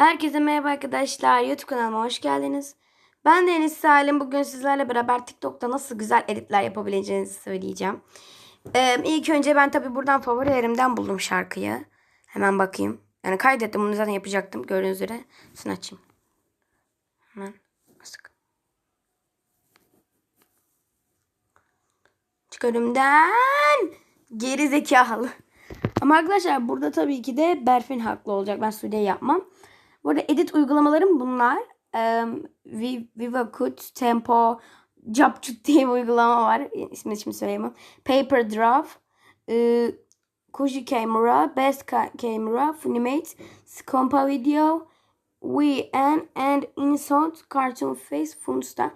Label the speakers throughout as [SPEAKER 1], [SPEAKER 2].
[SPEAKER 1] Herkese merhaba arkadaşlar. YouTube kanalıma hoş geldiniz. Ben Deniz Salim. Bugün sizlerle beraber TikTok'ta nasıl güzel editler yapabileceğinizi söyleyeceğim. Ee, ilk önce ben tabii buradan favorilerimden buldum şarkıyı. Hemen bakayım. Yani kaydettim bunu zaten yapacaktım. Gördüğünüz üzere. Şunu açayım. Hemen. Asık. Çık önümden. Geri zekalı. Ama arkadaşlar burada tabii ki de Berfin haklı olacak. Ben Sude yapmam. Burada edit uygulamalarım bunlar. Ee, Vi- VivaCut, Tempo, Jobcut diye bir uygulama var. İsmini şimdi söyleyemem. Paper Draft, e, Kuji Camera, Best Ca- Camera, Funimate, Scompa Video, WeN and Insert Cartoon Face Funsta.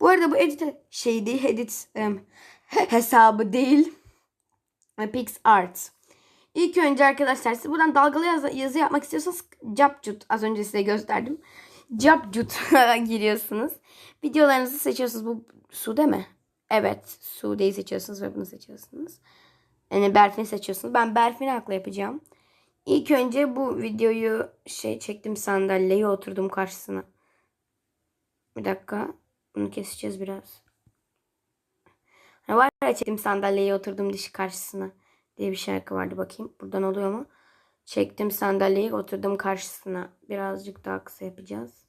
[SPEAKER 1] Bu arada bu edit şey değil, edit em, hesabı değil. PixArt. İlk önce arkadaşlar siz buradan dalgalı yazı, yazı yapmak istiyorsanız Capcut az önce size gösterdim. Capcut giriyorsunuz. Videolarınızı seçiyorsunuz. Bu Sude mi? Evet. Sude'yi seçiyorsunuz ve bunu seçiyorsunuz. Yani Berfin'i seçiyorsunuz. Ben Berfin'i haklı yapacağım. İlk önce bu videoyu şey çektim sandalyeye oturdum karşısına. Bir dakika. Bunu keseceğiz biraz. Var ya çektim sandalyeye oturdum dişi karşısına diye bir şarkı vardı bakayım. Buradan oluyor mu? Çektim sandalyeyi oturdum karşısına. Birazcık daha kısa yapacağız.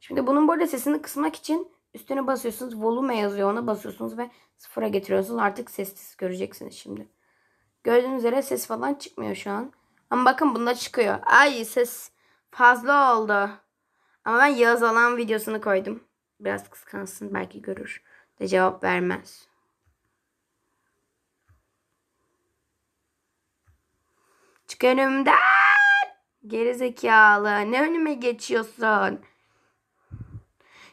[SPEAKER 1] Şimdi bunun burada sesini kısmak için üstüne basıyorsunuz. Volume yazıyor ona basıyorsunuz ve sıfıra getiriyorsunuz. Artık sessiz göreceksiniz şimdi. Gördüğünüz üzere ses falan çıkmıyor şu an. Ama bakın bunda çıkıyor. Ay ses fazla oldu. Ama ben Yağız alan videosunu koydum. Biraz kıskansın belki görür. De cevap vermez. Çık önümden. Geri zekalı. Ne önüme geçiyorsun?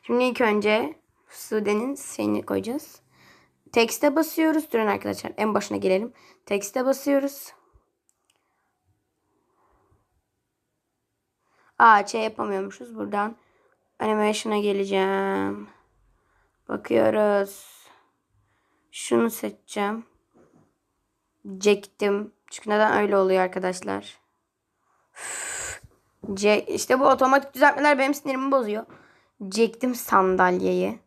[SPEAKER 1] Şimdi ilk önce Sude'nin şeyini koyacağız. Tekste basıyoruz. Durun arkadaşlar. En başına gelelim. Tekste basıyoruz. Aa şey yapamıyormuşuz. Buradan animation'a geleceğim. Bakıyoruz. Şunu seçeceğim. Çektim. Çünkü neden öyle oluyor arkadaşlar? C işte bu otomatik düzeltmeler benim sinirimi bozuyor. Çektim sandalyeyi.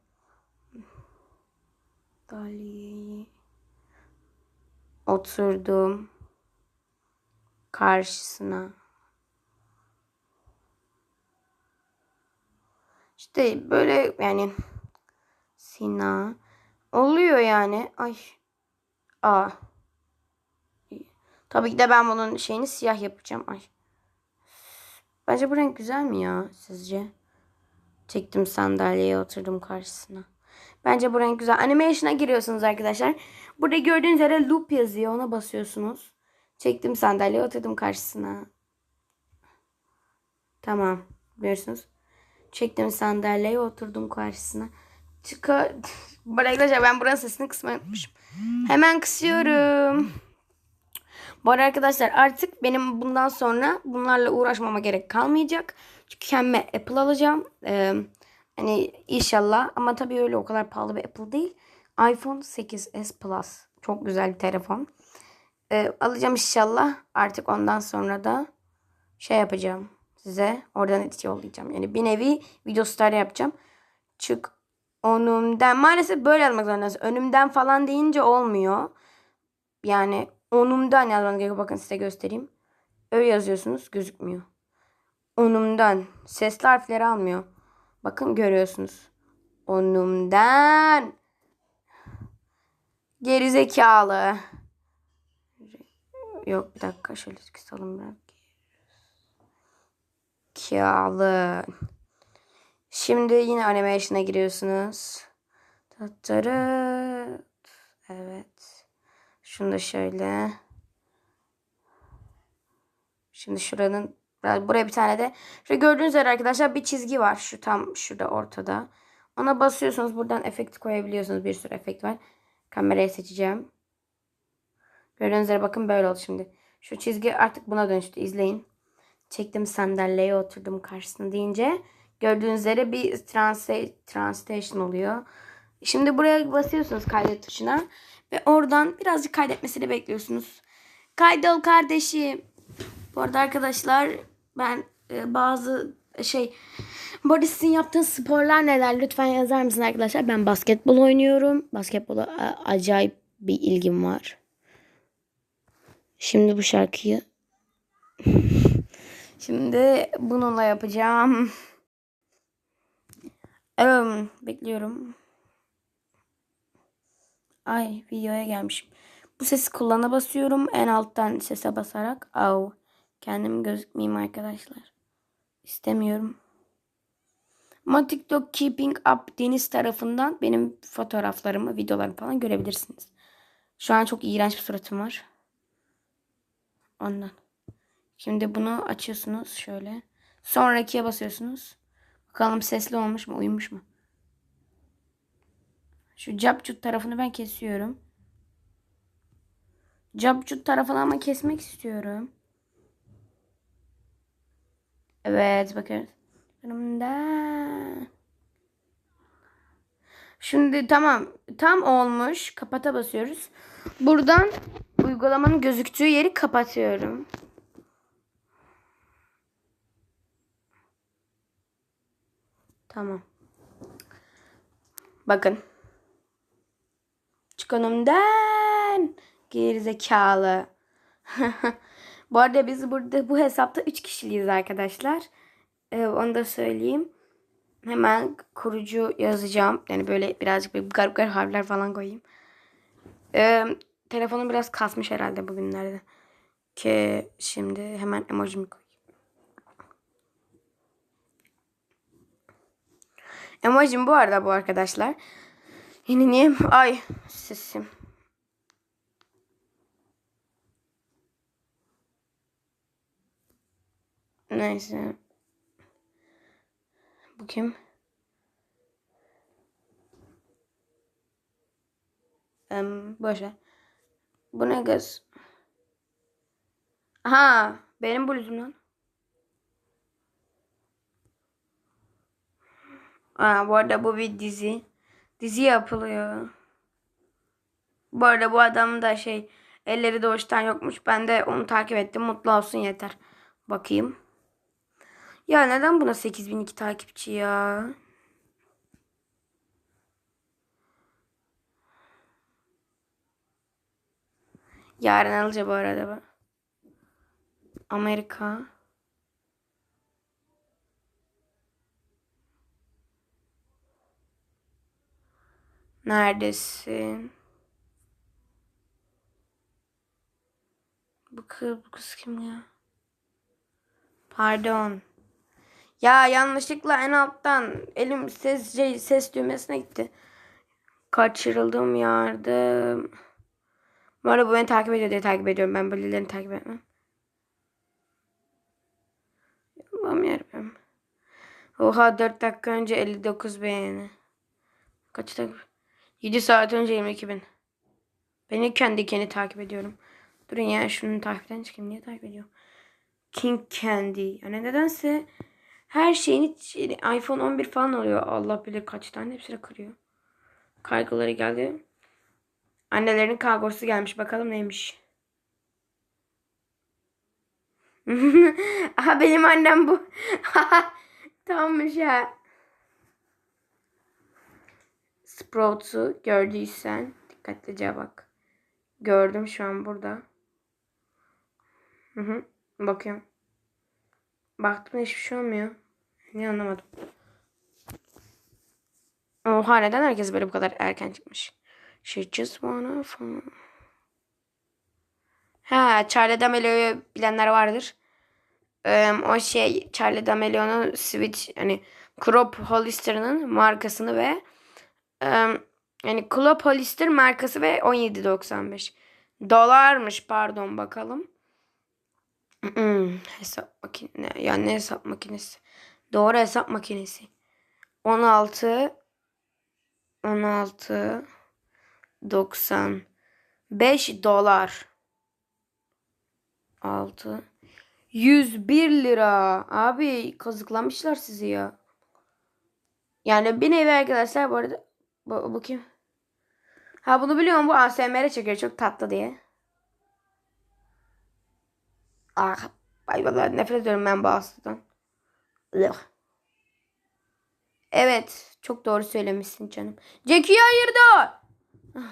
[SPEAKER 1] Sandalyeyi. Oturdum. Karşısına. İşte böyle yani Sina oluyor yani. Ay. Aa. Tabii ki de ben bunun şeyini siyah yapacağım. Ay. Bence bu renk güzel mi ya sizce? Çektim sandalyeye oturdum karşısına. Bence bu renk güzel. Animation'a giriyorsunuz arkadaşlar. Burada gördüğünüz üzere loop yazıyor. Ona basıyorsunuz. Çektim sandalyeye oturdum karşısına. Tamam. Biliyorsunuz. Çektim sandalyeye oturdum karşısına. Çıkar. Arkadaşlar ben buranın sesini kısmayı unutmuşum. Hemen kısıyorum. Bu arada arkadaşlar artık benim bundan sonra bunlarla uğraşmama gerek kalmayacak. Çünkü kendime Apple alacağım. Ee, hani inşallah ama tabii öyle o kadar pahalı bir Apple değil. iPhone 8s Plus. Çok güzel bir telefon. Ee, alacağım inşallah. Artık ondan sonra da şey yapacağım. Size oradan edit yollayacağım. Yani bir nevi video star yapacağım. Çık önümden. Maalesef böyle yazmak zorundasın. Önümden falan deyince olmuyor. Yani onumdan yazmanız gerekiyor. Bakın size göstereyim. Öyle yazıyorsunuz gözükmüyor. Onumdan. Sesli harfleri almıyor. Bakın görüyorsunuz. Onumdan. Gerizekalı. Yok bir dakika şöyle kısalım biraz. Kâlı. Şimdi yine animation'a giriyorsunuz. Evet. Şunu da şöyle. Şimdi şuranın buraya bir tane de şöyle gördüğünüz üzere arkadaşlar bir çizgi var. Şu tam şurada ortada. Ona basıyorsunuz. Buradan efekt koyabiliyorsunuz. Bir sürü efekt var. Kamerayı seçeceğim. Gördüğünüz üzere bakın böyle oldu şimdi. Şu çizgi artık buna dönüştü. İzleyin. Çektim sandalyeye oturdum karşısına deyince gördüğünüz üzere bir translation oluyor. Şimdi buraya basıyorsunuz kaydet tuşuna ve oradan birazcık kaydetmesini bekliyorsunuz. Kaydol kardeşim. Bu arada arkadaşlar ben e, bazı şey bu arada sizin yaptığınız sporlar neler lütfen yazar mısınız arkadaşlar? Ben basketbol oynuyorum. Basketbola acayip bir ilgim var. Şimdi bu şarkıyı Şimdi bununla yapacağım. Evet, bekliyorum. Ay videoya gelmişim. Bu sesi kullana basıyorum. En alttan sese basarak. Au. Kendim gözükmeyeyim arkadaşlar. İstemiyorum. Ama TikTok Keeping Up Deniz tarafından benim fotoğraflarımı, videolarımı falan görebilirsiniz. Şu an çok iğrenç bir suratım var. Ondan. Şimdi bunu açıyorsunuz şöyle. Sonrakiye basıyorsunuz. Bakalım sesli olmuş mu, uyumuş mu? Şu capcut tarafını ben kesiyorum. Capcut tarafını ama kesmek istiyorum. Evet bakın. Şimdi tamam. Tam olmuş. Kapata basıyoruz. Buradan uygulamanın gözüktüğü yeri kapatıyorum. Tamam. Bakın. Çık önümden. Gerizekalı. bu arada biz burada bu hesapta 3 kişiliyiz arkadaşlar. Ee, onu da söyleyeyim. Hemen kurucu yazacağım. Yani böyle birazcık bir garip garip harfler falan koyayım. Ee, telefonum biraz kasmış herhalde bugünlerde. Ki şimdi hemen emojimi koyayım. Emojim bu arada bu arkadaşlar. Yine niye? Ay sesim. Neyse. Bu kim? Um, boşver. Bu ne kız? Ha, benim bluzum lan. Aa, bu arada bu bir dizi. Dizi yapılıyor. Bu arada bu adam da şey elleri doğuştan yokmuş. Ben de onu takip ettim. Mutlu olsun yeter. Bakayım. Ya neden buna 8002 takipçi ya? Yarın alacağım bu arada bu. Amerika. Neredesin? Bu kız, bu kız kim ya? Pardon. Ya yanlışlıkla en alttan elim ses şey, ses düğmesine gitti. Kaçırıldım yardım. Bu arada bu beni takip ediyor diye takip ediyorum. Ben böylelerini takip etmem. Allah'ım yarabbim. Oha 4 dakika önce 59 beğeni. Kaç dakika? 7 saat önce 22 bin. Beni kendi kendi takip ediyorum. Durun ya şunu takipten çıkayım. Niye takip ediyorum? King Candy. Yani nedense her şeyin iPhone 11 falan oluyor. Allah bilir kaç tane hepsini kırıyor. Kaygıları geldi. Annelerinin kargosu gelmiş. Bakalım neymiş. Aha benim annem bu. Tammış ya. Sprouts'u gördüysen dikkatlice bak. Gördüm şu an burada. Hı hı. Bakıyorum. Baktım hiçbir şey olmuyor. Niye anlamadım. Oha neden herkes böyle bu kadar erken çıkmış? She just wanna fun. Ha Charlie D'Amelio'yu bilenler vardır. Ee, o şey Charlie D'Amelio'nun Switch hani Crop Hollister'ın markasını ve yani Crop Hollister markası ve 17.95 dolarmış pardon bakalım. hesap makine ya ne hesap makinesi? Doğru hesap makinesi. 16 16 95 dolar. 6 101 lira. Abi kazıklamışlar sizi ya. Yani bir nevi arkadaşlar bu arada bu, bu kim? Ha bunu biliyorum bu ASMR çekiyor çok tatlı diye. Ah ay vallahi nefret ediyorum ben bu hastadan. Evet. Çok doğru söylemişsin canım. Jackie'yi ayırdı.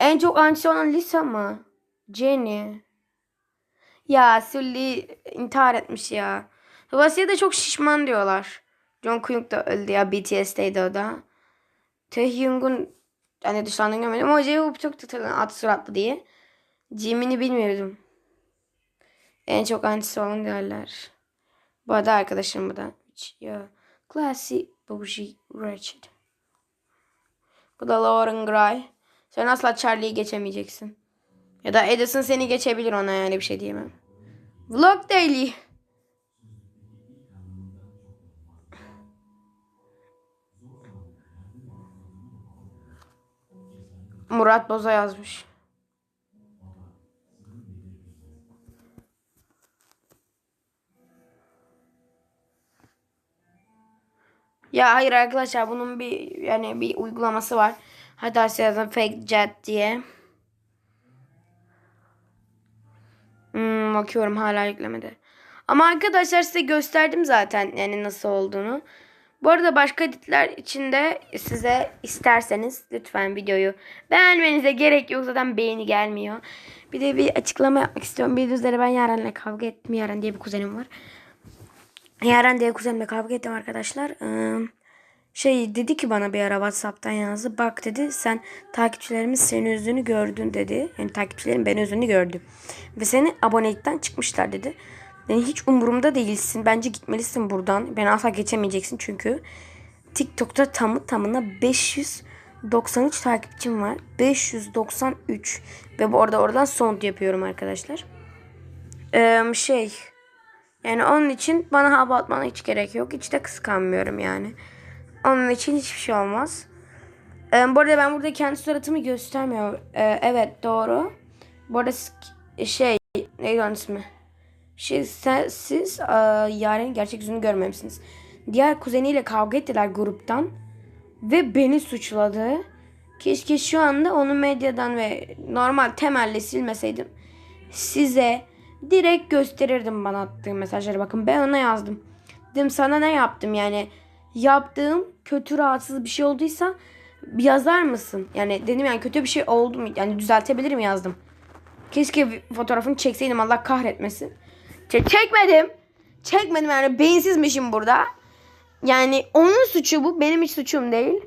[SPEAKER 1] En çok antisi olan Lisa mı? Jenny. Ya Sully intihar etmiş ya. Babasıya da çok şişman diyorlar. John Kuyuk da öldü ya. BTS'teydi o da. Taehyung'un hani dışlandığını görmedim ama J-Hope çok tutulan at suratlı diye. Jimin'i bilmiyordum. En çok antisi olan derler. Bu arada arkadaşım bu da. Ya. Classy Bougie Ratchet. Bu da Lauren Gray. Sen asla Charlie'yi geçemeyeceksin. Ya da Edison seni geçebilir ona yani bir şey diyemem. Vlog Daily. Murat Boza yazmış. Ya hayır arkadaşlar bunun bir yani bir uygulaması var. Hatta size yazın fake jet diye. Hmm, bakıyorum hala yüklemedi. Ama arkadaşlar size gösterdim zaten yani nasıl olduğunu. Bu arada başka editler için de size isterseniz lütfen videoyu beğenmenize gerek yok. Zaten beğeni gelmiyor. Bir de bir açıklama yapmak istiyorum. Bildiğiniz üzere ben Yaren'le kavga ettim. Yaren diye bir kuzenim var. Yaren diye kuzenimle kavga ettim arkadaşlar. Ee, şey dedi ki bana bir ara Whatsapp'tan yazdı. Bak dedi sen takipçilerimiz senin yüzünü gördün dedi. Yani takipçilerim benim yüzünü gördü. Ve seni abonelikten çıkmışlar dedi. Yani hiç umurumda değilsin. Bence gitmelisin buradan. Beni asla geçemeyeceksin çünkü. TikTok'ta tamı tamına 593 takipçim var. 593. Ve bu arada oradan sound yapıyorum arkadaşlar. Ee, şey yani onun için bana hava atmana hiç gerek yok. Hiç de kıskanmıyorum yani. Onun için hiçbir şey olmaz. Ee, bu arada ben burada kendi suratımı göstermiyorum. Ee, evet doğru. Bu arada şey neydi onun ismi? Şey, sen, siz e, Yaren'in gerçek yüzünü görmemişsiniz. Diğer kuzeniyle kavga ettiler gruptan. Ve beni suçladı. Keşke şu anda onu medyadan ve normal temelle silmeseydim. Size direkt gösterirdim bana attığı mesajları. Bakın ben ona yazdım. Dedim sana ne yaptım yani. Yaptığım kötü rahatsız bir şey olduysa yazar mısın? Yani dedim yani kötü bir şey oldu mu? Yani düzeltebilirim yazdım. Keşke fotoğrafını çekseydim Allah kahretmesin. Çe- çekmedim. Çekmedim yani beyinsizmişim burada. Yani onun suçu bu. Benim hiç suçum değil.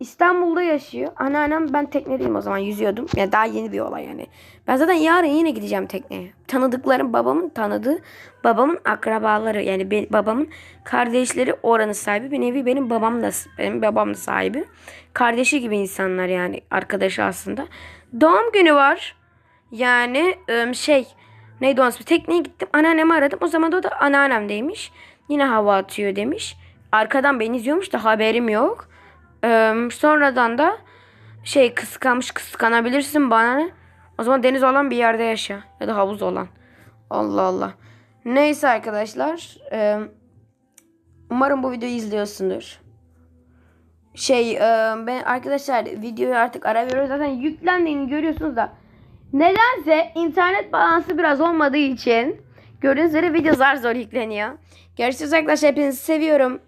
[SPEAKER 1] İstanbul'da yaşıyor. Anneannem ben teknedeyim o zaman yüzüyordum. Yani daha yeni bir olay yani. Ben zaten yarın yine gideceğim tekneye. Tanıdıklarım babamın tanıdığı babamın akrabaları yani be- babamın kardeşleri oranın sahibi. Bir nevi benim babam da benim babam da sahibi. Kardeşi gibi insanlar yani arkadaşı aslında. Doğum günü var. Yani şey neydi onun ismi? Tekneye gittim. Anneannemi aradım. O zaman da o da anneannemdeymiş. Yine hava atıyor demiş. Arkadan beni izliyormuş da haberim yok. Ee, sonradan da şey kıskanmış kıskanabilirsin bana? O zaman deniz olan bir yerde yaşa. Ya da havuz olan. Allah Allah. Neyse arkadaşlar. e, umarım bu videoyu izliyorsundur. Şey e, ben arkadaşlar videoyu artık ara veriyoruz. Zaten yüklendiğini görüyorsunuz da. Nedense internet balansı biraz olmadığı için gördüğünüz üzere video zar zor yükleniyor. Görüşürüz arkadaşlar. Hepinizi seviyorum.